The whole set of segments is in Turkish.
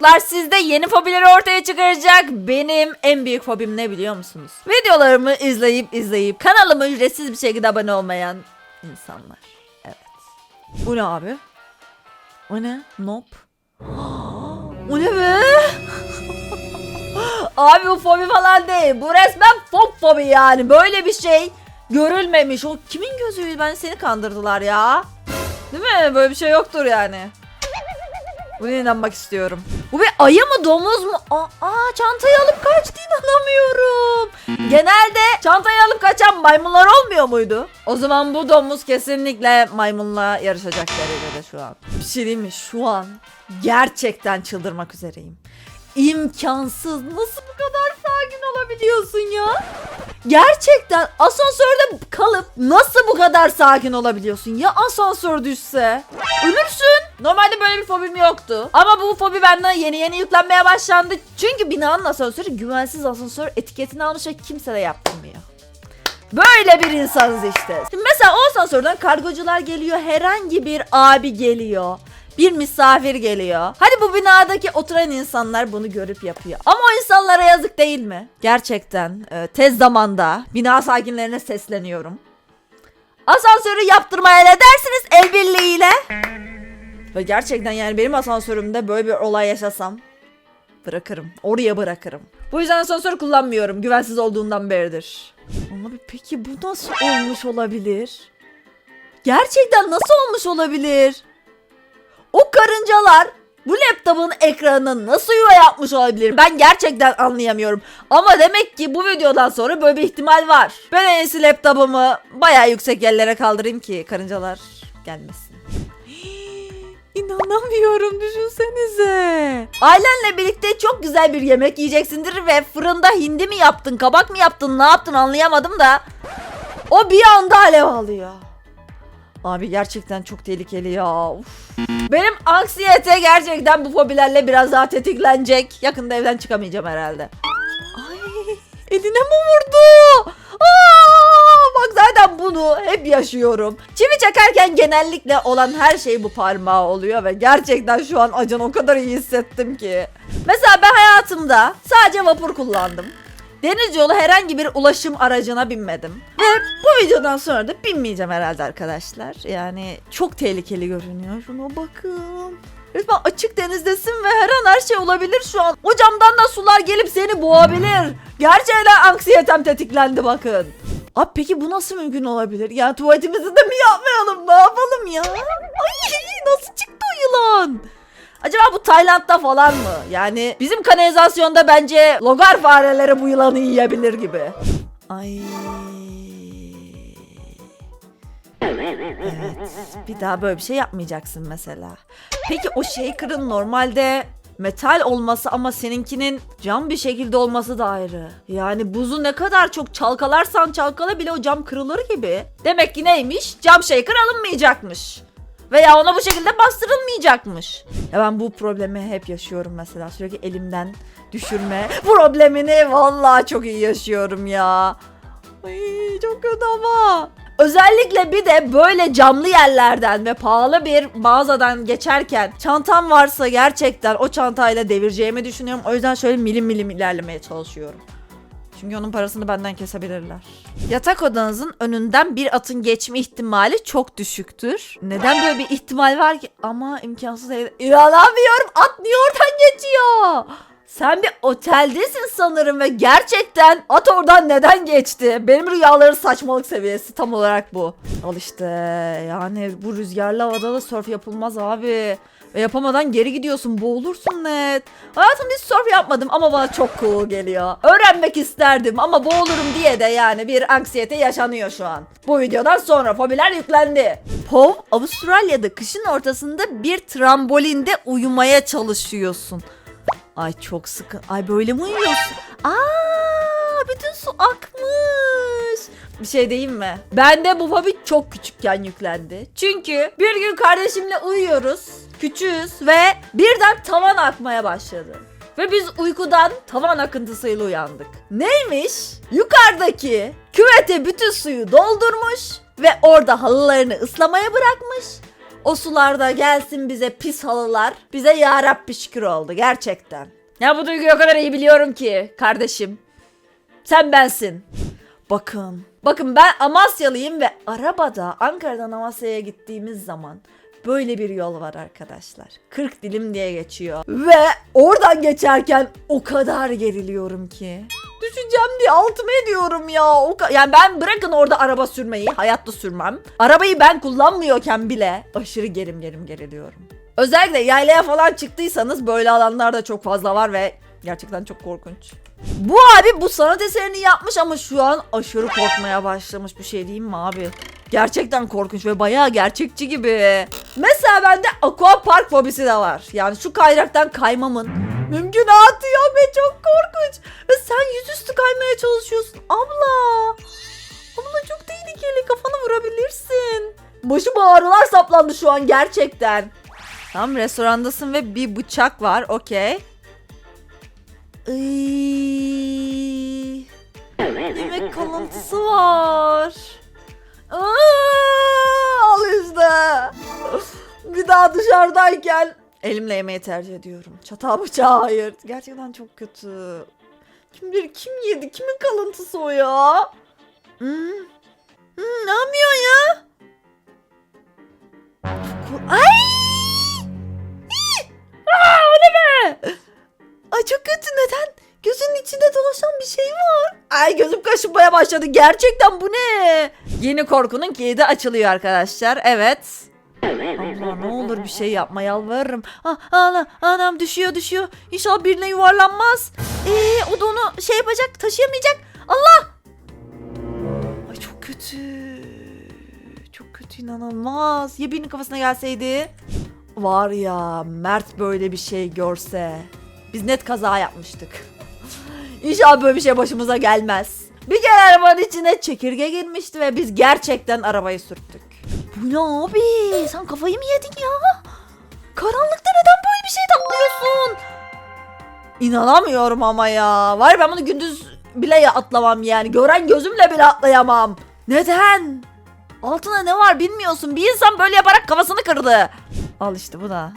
çocuklar sizde yeni fobileri ortaya çıkaracak. Benim en büyük fobim ne biliyor musunuz? Videolarımı izleyip izleyip kanalıma ücretsiz bir şekilde abone olmayan insanlar. Evet. Bu ne abi? O ne? Nope. O ne be? Abi bu fobi falan değil. Bu resmen fob fobi yani. Böyle bir şey görülmemiş. O kimin gözüydü? Ben seni kandırdılar ya. Değil mi? Böyle bir şey yoktur yani. Buna inanmak istiyorum. Bu bir ayı mı domuz mu? Aa, aa, çantayı alıp kaçtı inanamıyorum. Genelde çantayı alıp kaçan maymunlar olmuyor muydu? O zaman bu domuz kesinlikle maymunla yarışacak derecede şu an. Bir şey diyeyim mi? Şu an gerçekten çıldırmak üzereyim. İmkansız. Nasıl bu kadar sakin olabiliyorsun ya? Gerçekten asansörde kalıp nasıl bu kadar sakin olabiliyorsun? Ya asansör düşse? Ölürsün. Normalde böyle bir fobim yoktu. Ama bu fobi benden yeni yeni yüklenmeye başlandı. Çünkü binanın asansörü güvensiz asansör etiketini almış ve kimse de yaptırmıyor. Böyle bir insanız işte. Şimdi mesela o asansörden kargocular geliyor, herhangi bir abi geliyor. Bir misafir geliyor. Hadi bu binadaki oturan insanlar bunu görüp yapıyor. Ama o insanlara yazık değil mi? Gerçekten e, tez zamanda bina sakinlerine sesleniyorum. Asansörü yaptırmaya ne dersiniz el birliğiyle? Ve gerçekten yani benim asansörümde böyle bir olay yaşasam bırakırım. Oraya bırakırım. Bu yüzden asansör kullanmıyorum. Güvensiz olduğundan beridir. Ama peki bu nasıl olmuş olabilir? Gerçekten nasıl olmuş olabilir? O karıncalar bu laptopun ekranına nasıl yuva yapmış olabilir? Ben gerçekten anlayamıyorum. Ama demek ki bu videodan sonra böyle bir ihtimal var. Ben en iyisi laptopumu bayağı yüksek yerlere kaldırayım ki karıncalar gelmesin. İnanamıyorum düşünsenize. Ailenle birlikte çok güzel bir yemek yiyeceksindir ve fırında hindi mi yaptın, kabak mı yaptın, ne yaptın anlayamadım da. O bir anda alev alıyor. Abi gerçekten çok tehlikeli ya. Uf. Benim anksiyete gerçekten bu fobilerle biraz daha tetiklenecek. Yakında evden çıkamayacağım herhalde. Ay eline mi vurdu? Aa, bak zaten bunu hep yaşıyorum. Çivi çakarken genellikle olan her şey bu parmağı oluyor ve gerçekten şu an acını o kadar iyi hissettim ki. Mesela ben hayatımda sadece vapur kullandım. Deniz yolu herhangi bir ulaşım aracına binmedim. Ve bu videodan sonra da binmeyeceğim herhalde arkadaşlar. Yani çok tehlikeli görünüyor. Şuna bakın. Resmen açık denizdesin ve her an her şey olabilir şu an. O camdan da sular gelip seni boğabilir. Gerçekten anksiyetem tetiklendi bakın. Abi peki bu nasıl mümkün olabilir? Ya tuvaletimizi de mi yapmayalım? Ne yapalım ya? Ay nasıl çıktı o yılan? Acaba bu Tayland'da falan mı? Yani bizim kanalizasyonda bence logar fareleri bu yılanı yiyebilir gibi. Ay. Evet. Bir daha böyle bir şey yapmayacaksın mesela. Peki o shaker'ın normalde metal olması ama seninkinin cam bir şekilde olması da ayrı. Yani buzu ne kadar çok çalkalarsan çalkala bile o cam kırılır gibi. Demek ki neymiş? Cam shaker alınmayacakmış. Veya ona bu şekilde bastırılmayacakmış. Ya ben bu problemi hep yaşıyorum mesela. Sürekli elimden düşürme problemini vallahi çok iyi yaşıyorum ya. Ay çok kötü ama. Özellikle bir de böyle camlı yerlerden ve pahalı bir mağazadan geçerken çantam varsa gerçekten o çantayla devireceğimi düşünüyorum. O yüzden şöyle milim milim ilerlemeye çalışıyorum. Çünkü onun parasını benden kesebilirler. Yatak odanızın önünden bir atın geçme ihtimali çok düşüktür. Neden böyle bir ihtimal var ki? Ama imkansız değil. İnanamıyorum. At niye oradan geçiyor? Sen bir oteldesin sanırım ve gerçekten at oradan neden geçti? Benim rüyaların saçmalık seviyesi tam olarak bu. Al işte yani bu rüzgarlı havada da surf yapılmaz abi. Ve yapamadan geri gidiyorsun boğulursun net. Hayatımda hiç surf yapmadım ama bana çok cool geliyor. Öğrenmek isterdim ama boğulurum diye de yani bir anksiyete yaşanıyor şu an. Bu videodan sonra fobiler yüklendi. Pov, Avustralya'da kışın ortasında bir trambolinde uyumaya çalışıyorsun. Ay çok sıkı. Ay böyle mi uyuyorsun? Aa, bütün su akmış. Bir şey diyeyim mi? Bende bu fobi çok küçükken yüklendi. Çünkü bir gün kardeşimle uyuyoruz. Küçüğüz ve birden tavan akmaya başladı. Ve biz uykudan tavan akıntısıyla uyandık. Neymiş? Yukarıdaki küvete bütün suyu doldurmuş ve orada halılarını ıslamaya bırakmış. O sularda gelsin bize pis halılar. Bize yarabbi şükür oldu gerçekten. Ya bu duyguyu o kadar iyi biliyorum ki kardeşim. Sen bensin. Bakın. Bakın ben Amasyalıyım ve arabada Ankara'dan Amasya'ya gittiğimiz zaman böyle bir yol var arkadaşlar. 40 dilim diye geçiyor. Ve oradan geçerken o kadar geriliyorum ki. Düşeceğim diye altıma ediyorum ya. O yani ben bırakın orada araba sürmeyi. Hayatta sürmem. Arabayı ben kullanmıyorken bile aşırı gerim gerim geriliyorum. Özellikle yaylaya falan çıktıysanız böyle alanlarda çok fazla var ve gerçekten çok korkunç. Bu abi bu sanat eserini yapmış ama şu an aşırı korkmaya başlamış bir şey değil mi abi? Gerçekten korkunç ve bayağı gerçekçi gibi. Mesela bende aqua park fobisi de var. Yani şu kayraktan kaymamın mümkünatı yok ve çok korkunç. Ve sen yüzüstü kaymaya çalışıyorsun. Abla. Abla çok tehlikeli kafanı vurabilirsin. Başım ağrılar saplandı şu an gerçekten. Tamam restorandasın ve bir bıçak var okey. Iy. Yemek kalıntısı var. Aa, al işte. Bir daha dışarıdayken elimle yemeği tercih ediyorum. Çatal bıçağı hayır. Gerçekten çok kötü. Kim bilir kim yedi? Kimin kalıntısı o ya? Hmm. Hmm, ne yapıyor ya? Ay! Aa, o ne be? Ay çok kötü neden? Gözünün içinde dolaşan bir şey var. Ay gözüm kaşınmaya başladı. Gerçekten bu ne? Yeni korkunun kilidi açılıyor arkadaşlar. Evet. Allah ne bir şey yapma yalvarırım. Ah, ana, anam düşüyor düşüyor. İnşallah birine yuvarlanmaz. Ee, o da onu şey yapacak taşıyamayacak. Allah. Ay çok kötü. Çok kötü inanılmaz. Ya birinin kafasına gelseydi. Var ya Mert böyle bir şey görse. Biz net kaza yapmıştık. İnşallah böyle bir şey başımıza gelmez. Bir kere arabanın içine çekirge girmişti ve biz gerçekten arabayı sürttük. Bu ne abi? Sen kafayı mı yedin ya? Karanlıkta neden böyle bir şey atlıyorsun? İnanamıyorum ama ya. Var ben bunu gündüz bile atlamam yani. Gören gözümle bile atlayamam. Neden? Altına ne var bilmiyorsun. Bir insan böyle yaparak kafasını kırdı. Al işte bu da.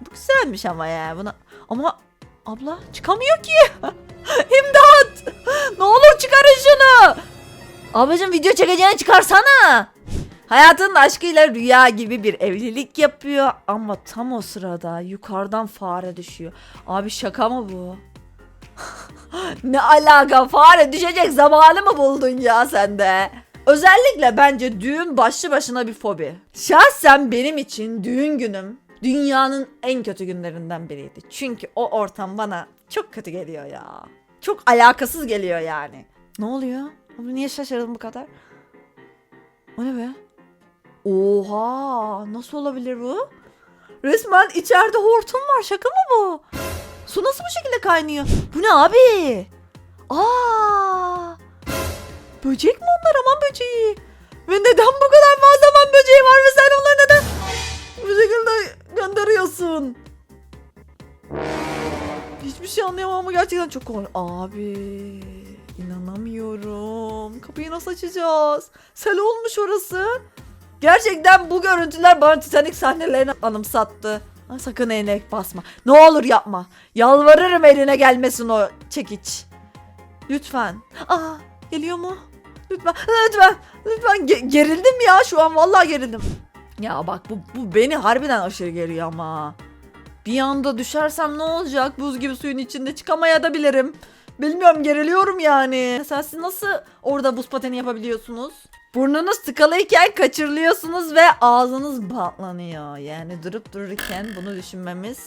Bu güzelmiş ama ya. Buna... Ama abla çıkamıyor ki. İmdat. ne olur çıkarın şunu. Ablacığım video çekeceğini çıkarsana. Hayatının aşkıyla rüya gibi bir evlilik yapıyor ama tam o sırada yukarıdan fare düşüyor. Abi şaka mı bu? ne alaka fare düşecek zamanı mı buldun ya sen de? Özellikle bence düğün başlı başına bir fobi. Şahsen benim için düğün günüm dünyanın en kötü günlerinden biriydi. Çünkü o ortam bana çok kötü geliyor ya. Çok alakasız geliyor yani. Ne oluyor? Niye şaşırdın bu kadar? O ne be? Oha! Nasıl olabilir bu? Resmen içeride hortum var. Şaka mı bu? Su nasıl bu şekilde kaynıyor? Bu ne abi? Aa! Böcek mi onlar aman böceği? Ve neden bu kadar fazla aman böceği var ve sen onları neden bu şekilde gönderiyorsun? Hiçbir şey anlayamam ama gerçekten çok korkunç. Abi inanamıyorum. Kapıyı nasıl açacağız? Sel olmuş orası. Gerçekten bu görüntüler bana Titanic sahnelerini anımsattı. Ha, sakın eline basma. Ne olur yapma. Yalvarırım eline gelmesin o çekiç. Lütfen. Aa geliyor mu? Lütfen. Lütfen. Lütfen. Ge- gerildim ya şu an. Vallahi gerildim. Ya bak bu, bu beni harbiden aşırı geriyor ama. Bir anda düşersem ne olacak? Buz gibi suyun içinde çıkamayabilirim. Bilmiyorum geriliyorum yani. Mesela siz nasıl orada buz pateni yapabiliyorsunuz? Burnunuz tıkalıyken kaçırılıyorsunuz ve ağzınız bantlanıyor. Yani durup dururken bunu düşünmemiz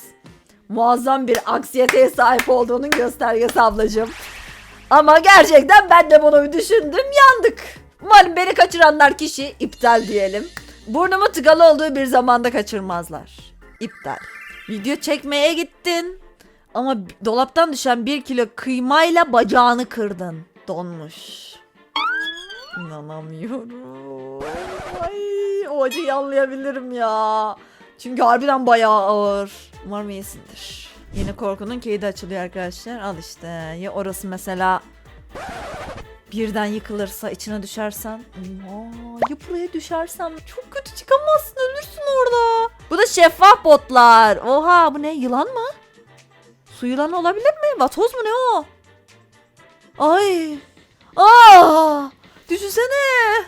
muazzam bir aksiyeteye sahip olduğunun göstergesi ablacığım. Ama gerçekten ben de bunu düşündüm yandık. Umarım beni kaçıranlar kişi iptal diyelim. Burnumu tıkalı olduğu bir zamanda kaçırmazlar. İptal. Video çekmeye gittin. Ama dolaptan düşen bir kilo kıymayla bacağını kırdın. Donmuş. İnanamıyorum. Ay, o acıyı anlayabilirim ya. Çünkü harbiden bayağı ağır. Umarım iyisindir. Yeni korkunun kilidi açılıyor arkadaşlar. Al işte. Ya orası mesela Birden yıkılırsa içine düşersen. Ya buraya düşersem çok kötü çıkamazsın ölürsün orada. Bu da şeffaf botlar. Oha bu ne yılan mı? Su yılanı olabilir mi? Vatoz mu ne o? Ay. Aa! Düşünsene.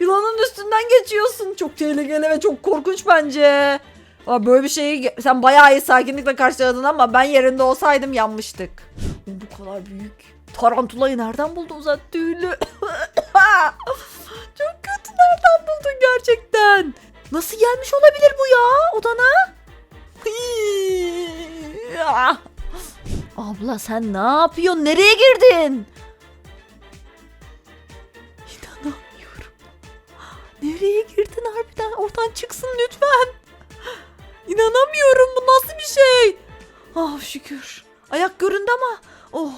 Yılanın üstünden geçiyorsun. Çok tehlikeli ve çok korkunç bence. Aa, böyle bir şeyi sen bayağı iyi sakinlikle karşıladın ama ben yerinde olsaydım yanmıştık. Bu kadar büyük. Tarantulayı nereden buldu uzat tüylü? Çok kötü nereden buldun gerçekten? Nasıl gelmiş olabilir bu ya odana? Abla sen ne yapıyorsun? Nereye girdin? İnanamıyorum. Nereye girdin harbiden? Oradan çıksın lütfen. İnanamıyorum bu nasıl bir şey? Ah şükür. Ayak göründü ama. Oh.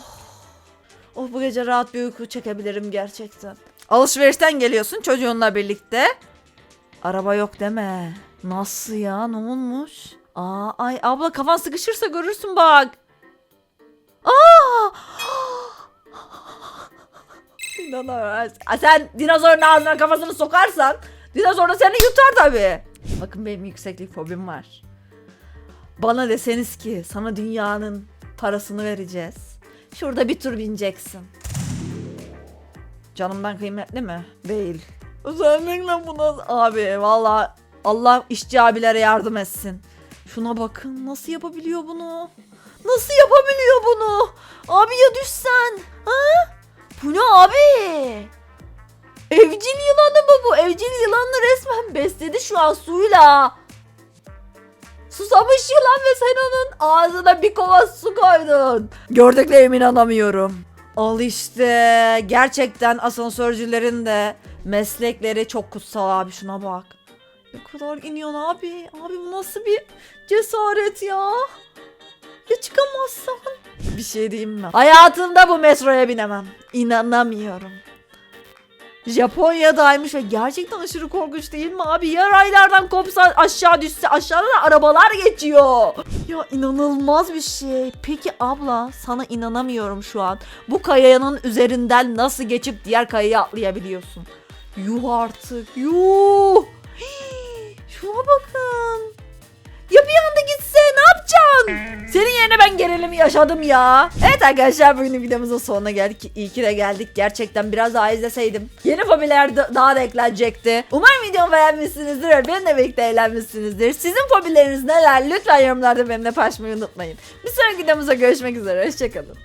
Oh bu gece rahat bir uyku çekebilirim gerçekten. Alışverişten geliyorsun çocuğunla birlikte. Araba yok deme. Nasıl ya ne olmuş? Aa, ay abla kafan sıkışırsa görürsün bak. Aa! İnanamıyorum. Aa, Sen dinozorun ağzına kafasını sokarsan dinozor da seni yutar tabii. Bakın benim yükseklik fobim var. Bana deseniz ki sana dünyanın parasını vereceğiz. Şurada bir tur bineceksin. Canımdan kıymetli mi? Değil. Özellikle buna abi valla Allah işçi abilere yardım etsin. Şuna bakın nasıl yapabiliyor bunu? Nasıl yapabiliyor bunu? Abi ya düşsen? Ha? Bu ne abi? Evcil yılanı mı bu? Evcil yılanı resmen besledi şu an suyla. Susamış yılan ve sen onun ağzına bir kova su koydun. Gördüklerime inanamıyorum. Al işte. Gerçekten asansörcülerin de meslekleri çok kutsal abi şuna bak. Ne kadar iniyorsun abi. Abi bu nasıl bir cesaret ya. Ya çıkamazsan. Bir şey diyeyim mi? Hayatımda bu metroya binemem. İnanamıyorum. Japonya'daymış ve gerçekten aşırı korkunç değil mi abi? Ya raylardan kopsa aşağı düşse aşağıda da arabalar geçiyor. Ya inanılmaz bir şey. Peki abla sana inanamıyorum şu an. Bu kayanın üzerinden nasıl geçip diğer kayaya atlayabiliyorsun? Yuh artık yuh. Hii, Şuna bakın. Ya bir anda gitse ne yapacaksın? Yerine ben gerilimi yaşadım ya. Evet arkadaşlar bugün videomuzun sonuna geldik. İyi ki de geldik. Gerçekten biraz daha izleseydim. Yeni fobiler da- daha da eklenecekti. Umarım videomu beğenmişsinizdir ve benimle birlikte eğlenmişsinizdir. Sizin fobileriniz neler? Lütfen yorumlarda benimle paylaşmayı unutmayın. Bir sonraki videomuzda görüşmek üzere. Hoşçakalın.